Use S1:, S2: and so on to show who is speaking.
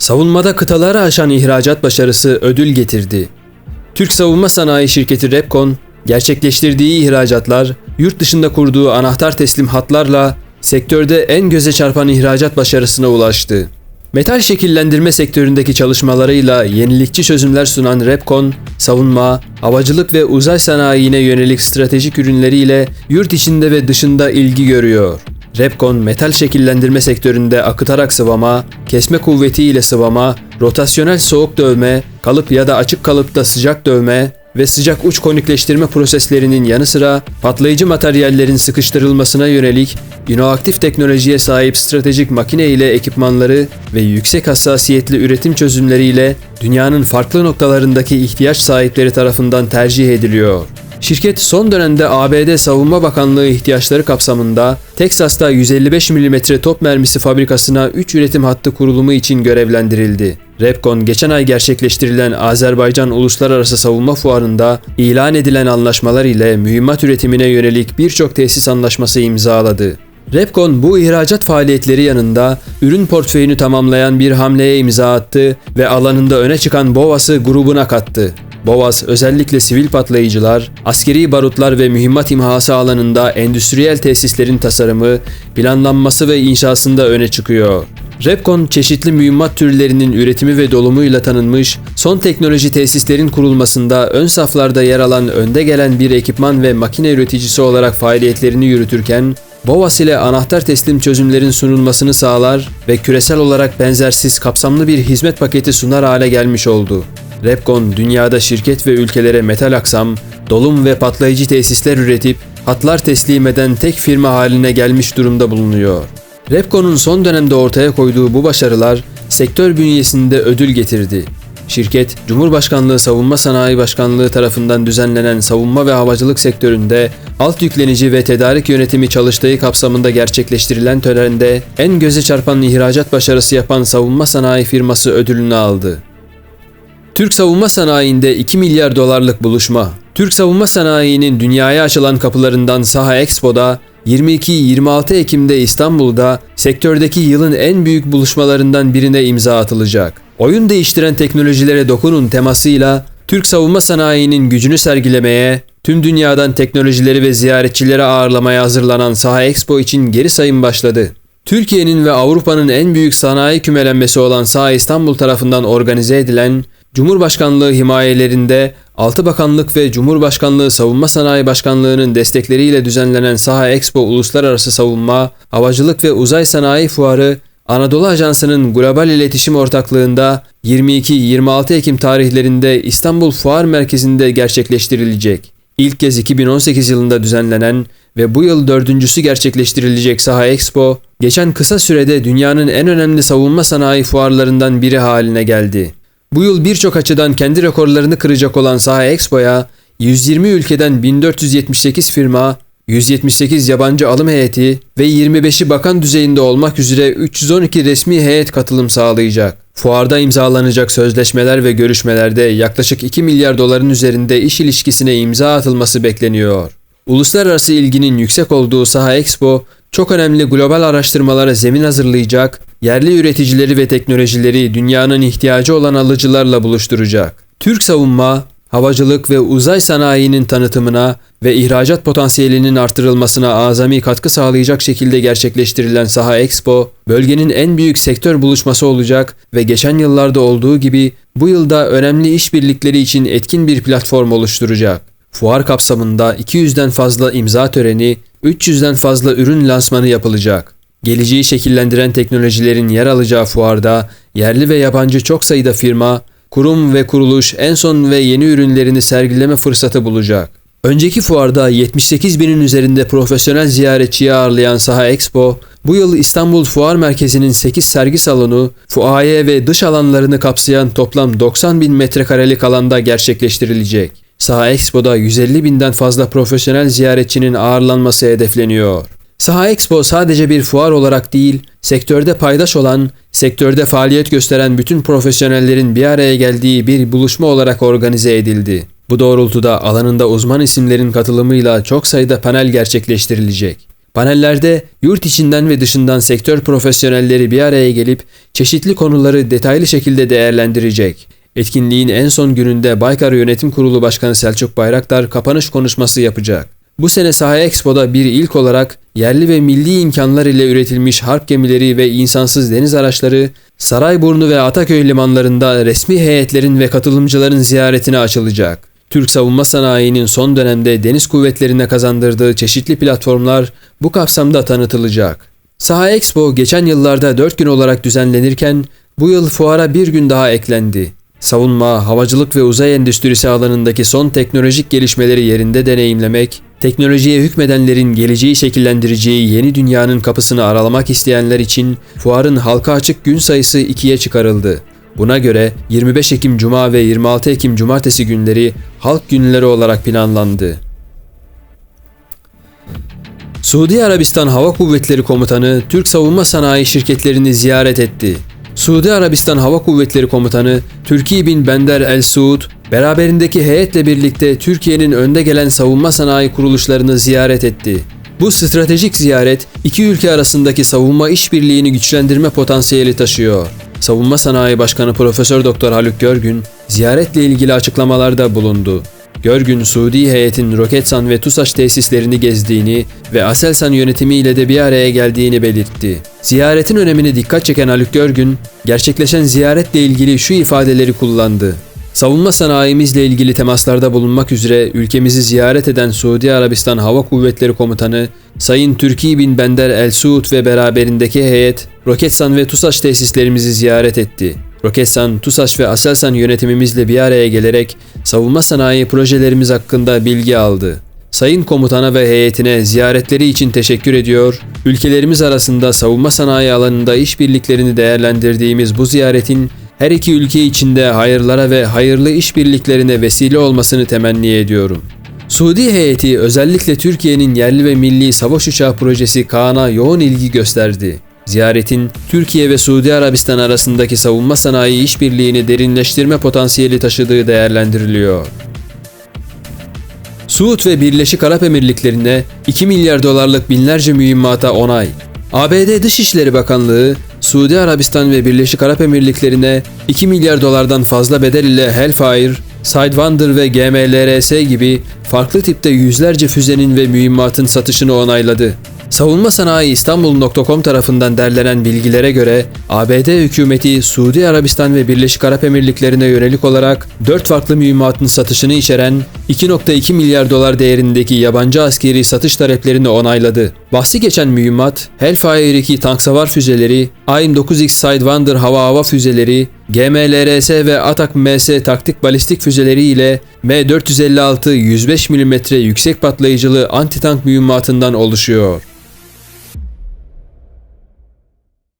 S1: Savunmada kıtaları aşan ihracat başarısı ödül getirdi. Türk Savunma Sanayi Şirketi Repkon, gerçekleştirdiği ihracatlar, yurt dışında kurduğu anahtar teslim hatlarla sektörde en göze çarpan ihracat başarısına ulaştı. Metal şekillendirme sektöründeki çalışmalarıyla yenilikçi çözümler sunan Repkon, savunma, havacılık ve uzay sanayine yönelik stratejik ürünleriyle yurt içinde ve dışında ilgi görüyor. Repkon, metal şekillendirme sektöründe akıtarak sıvama, kesme kuvvetiyle sıvama, rotasyonel soğuk dövme, kalıp ya da açık kalıpta sıcak dövme ve sıcak uç konikleştirme proseslerinin yanı sıra patlayıcı materyallerin sıkıştırılmasına yönelik inoaktif teknolojiye sahip stratejik makine ile ekipmanları ve yüksek hassasiyetli üretim çözümleriyle dünyanın farklı noktalarındaki ihtiyaç sahipleri tarafından tercih ediliyor. Şirket son dönemde ABD Savunma Bakanlığı ihtiyaçları kapsamında Teksas'ta 155 mm top mermisi fabrikasına 3 üretim hattı kurulumu için görevlendirildi. Repkon geçen ay gerçekleştirilen Azerbaycan Uluslararası Savunma Fuarı'nda ilan edilen anlaşmalar ile mühimmat üretimine yönelik birçok tesis anlaşması imzaladı. Repkon bu ihracat faaliyetleri yanında ürün portföyünü tamamlayan bir hamleye imza attı ve alanında öne çıkan Bovas'ı grubuna kattı. Bovas özellikle sivil patlayıcılar, askeri barutlar ve mühimmat imhası alanında endüstriyel tesislerin tasarımı, planlanması ve inşasında öne çıkıyor. Repkon çeşitli mühimmat türlerinin üretimi ve dolumuyla tanınmış, son teknoloji tesislerin kurulmasında ön saflarda yer alan önde gelen bir ekipman ve makine üreticisi olarak faaliyetlerini yürütürken, Bovas ile anahtar teslim çözümlerin sunulmasını sağlar ve küresel olarak benzersiz kapsamlı bir hizmet paketi sunar hale gelmiş oldu. Repkon dünyada şirket ve ülkelere metal aksam, dolum ve patlayıcı tesisler üretip hatlar teslim eden tek firma haline gelmiş durumda bulunuyor. Repkon'un son dönemde ortaya koyduğu bu başarılar sektör bünyesinde ödül getirdi. Şirket, Cumhurbaşkanlığı Savunma Sanayi Başkanlığı tarafından düzenlenen savunma ve havacılık sektöründe alt yüklenici ve tedarik yönetimi çalıştayı kapsamında gerçekleştirilen törende en göze çarpan ihracat başarısı yapan savunma sanayi firması ödülünü aldı. Türk savunma sanayinde 2 milyar dolarlık buluşma. Türk savunma sanayinin dünyaya açılan kapılarından Saha Expo'da 22-26 Ekim'de İstanbul'da sektördeki yılın en büyük buluşmalarından birine imza atılacak. Oyun değiştiren teknolojilere dokunun temasıyla Türk savunma sanayinin gücünü sergilemeye, tüm dünyadan teknolojileri ve ziyaretçileri ağırlamaya hazırlanan Saha Expo için geri sayım başladı. Türkiye'nin ve Avrupa'nın en büyük sanayi kümelenmesi olan Saha İstanbul tarafından organize edilen Cumhurbaşkanlığı himayelerinde 6 Bakanlık ve Cumhurbaşkanlığı Savunma Sanayi Başkanlığı'nın destekleriyle düzenlenen Saha Expo Uluslararası Savunma, Havacılık ve Uzay Sanayi Fuarı Anadolu Ajansı'nın global iletişim ortaklığında 22-26 Ekim tarihlerinde İstanbul Fuar Merkezi'nde gerçekleştirilecek. İlk kez 2018 yılında düzenlenen ve bu yıl dördüncüsü gerçekleştirilecek Saha Expo, geçen kısa sürede dünyanın en önemli savunma sanayi fuarlarından biri haline geldi. Bu yıl birçok açıdan kendi rekorlarını kıracak olan Saha Expo'ya 120 ülkeden 1478 firma, 178 yabancı alım heyeti ve 25'i bakan düzeyinde olmak üzere 312 resmi heyet katılım sağlayacak. Fuarda imzalanacak sözleşmeler ve görüşmelerde yaklaşık 2 milyar doların üzerinde iş ilişkisine imza atılması bekleniyor. Uluslararası ilginin yüksek olduğu Saha Expo, çok önemli global araştırmalara zemin hazırlayacak, yerli üreticileri ve teknolojileri dünyanın ihtiyacı olan alıcılarla buluşturacak. Türk savunma, havacılık ve uzay sanayinin tanıtımına ve ihracat potansiyelinin artırılmasına azami katkı sağlayacak şekilde gerçekleştirilen Saha Expo, bölgenin en büyük sektör buluşması olacak ve geçen yıllarda olduğu gibi bu yılda önemli işbirlikleri için etkin bir platform oluşturacak. Fuar kapsamında 200'den fazla imza töreni, 300'den fazla ürün lansmanı yapılacak. Geleceği şekillendiren teknolojilerin yer alacağı fuarda yerli ve yabancı çok sayıda firma, kurum ve kuruluş en son ve yeni ürünlerini sergileme fırsatı bulacak. Önceki fuarda 78 binin üzerinde profesyonel ziyaretçiyi ağırlayan Saha Expo, bu yıl İstanbul Fuar Merkezi'nin 8 sergi salonu, fuaye ve dış alanlarını kapsayan toplam 90 bin metrekarelik alanda gerçekleştirilecek. Saha Expo'da 150 binden fazla profesyonel ziyaretçinin ağırlanması hedefleniyor. Saha Expo sadece bir fuar olarak değil, sektörde paydaş olan, sektörde faaliyet gösteren bütün profesyonellerin bir araya geldiği bir buluşma olarak organize edildi. Bu doğrultuda alanında uzman isimlerin katılımıyla çok sayıda panel gerçekleştirilecek. Panellerde yurt içinden ve dışından sektör profesyonelleri bir araya gelip çeşitli konuları detaylı şekilde değerlendirecek. Etkinliğin en son gününde Baykar Yönetim Kurulu Başkanı Selçuk Bayraktar kapanış konuşması yapacak. Bu sene Saha Expo'da bir ilk olarak yerli ve milli imkanlar ile üretilmiş harp gemileri ve insansız deniz araçları Sarayburnu ve Ataköy limanlarında resmi heyetlerin ve katılımcıların ziyaretine açılacak. Türk savunma sanayinin son dönemde deniz kuvvetlerine kazandırdığı çeşitli platformlar bu kapsamda tanıtılacak. Saha Expo geçen yıllarda 4 gün olarak düzenlenirken bu yıl fuara bir gün daha eklendi. Savunma, havacılık ve uzay endüstrisi alanındaki son teknolojik gelişmeleri yerinde deneyimlemek, teknolojiye hükmedenlerin geleceği şekillendireceği yeni dünyanın kapısını aralamak isteyenler için fuarın halka açık gün sayısı ikiye çıkarıldı. Buna göre 25 Ekim Cuma ve 26 Ekim Cumartesi günleri halk günleri olarak planlandı. Suudi Arabistan Hava Kuvvetleri Komutanı Türk savunma sanayi şirketlerini ziyaret etti. Suudi Arabistan Hava Kuvvetleri Komutanı Türkiye bin Bender El Suud, beraberindeki heyetle birlikte Türkiye'nin önde gelen savunma sanayi kuruluşlarını ziyaret etti. Bu stratejik ziyaret iki ülke arasındaki savunma işbirliğini güçlendirme potansiyeli taşıyor. Savunma Sanayi Başkanı Profesör Doktor Haluk Görgün ziyaretle ilgili açıklamalarda bulundu. Görgün, Suudi heyetin Roketsan ve TUSAŞ tesislerini gezdiğini ve Aselsan yönetimiyle de bir araya geldiğini belirtti. Ziyaretin önemine dikkat çeken Haluk Görgün, gerçekleşen ziyaretle ilgili şu ifadeleri kullandı. Savunma sanayimizle ilgili temaslarda bulunmak üzere ülkemizi ziyaret eden Suudi Arabistan Hava Kuvvetleri Komutanı Sayın Türkiye bin Bender El Suud ve beraberindeki heyet Roketsan ve TUSAŞ tesislerimizi ziyaret etti. Roketsan, TUSAŞ ve Aselsan yönetimimizle bir araya gelerek savunma sanayi projelerimiz hakkında bilgi aldı. Sayın komutana ve heyetine ziyaretleri için teşekkür ediyor. Ülkelerimiz arasında savunma sanayi alanında işbirliklerini değerlendirdiğimiz bu ziyaretin her iki ülke içinde hayırlara ve hayırlı işbirliklerine vesile olmasını temenni ediyorum. Suudi heyeti özellikle Türkiye'nin yerli ve milli savaş uçağı projesi Kaan'a yoğun ilgi gösterdi. Ziyaretin Türkiye ve Suudi Arabistan arasındaki savunma sanayi işbirliğini derinleştirme potansiyeli taşıdığı değerlendiriliyor. Suud ve Birleşik Arap Emirlikleri'ne 2 milyar dolarlık binlerce mühimmata onay. ABD Dışişleri Bakanlığı, Suudi Arabistan ve Birleşik Arap Emirlikleri'ne 2 milyar dolardan fazla bedel ile Hellfire, Sidewinder ve GMLRS gibi farklı tipte yüzlerce füzenin ve mühimmatın satışını onayladı. Savunma Sanayi İstanbul.com tarafından derlenen bilgilere göre ABD hükümeti Suudi Arabistan ve Birleşik Arap Emirlikleri'ne yönelik olarak 4 farklı mühimmatın satışını içeren 2.2 milyar dolar değerindeki yabancı askeri satış taleplerini onayladı. Bahsi geçen mühimmat, Hellfire 2 tank savar füzeleri, AIM-9X Sidewinder hava hava füzeleri, GMLRS ve Atak MS taktik balistik füzeleri ile M456 105 mm yüksek patlayıcılı anti-tank mühimmatından oluşuyor.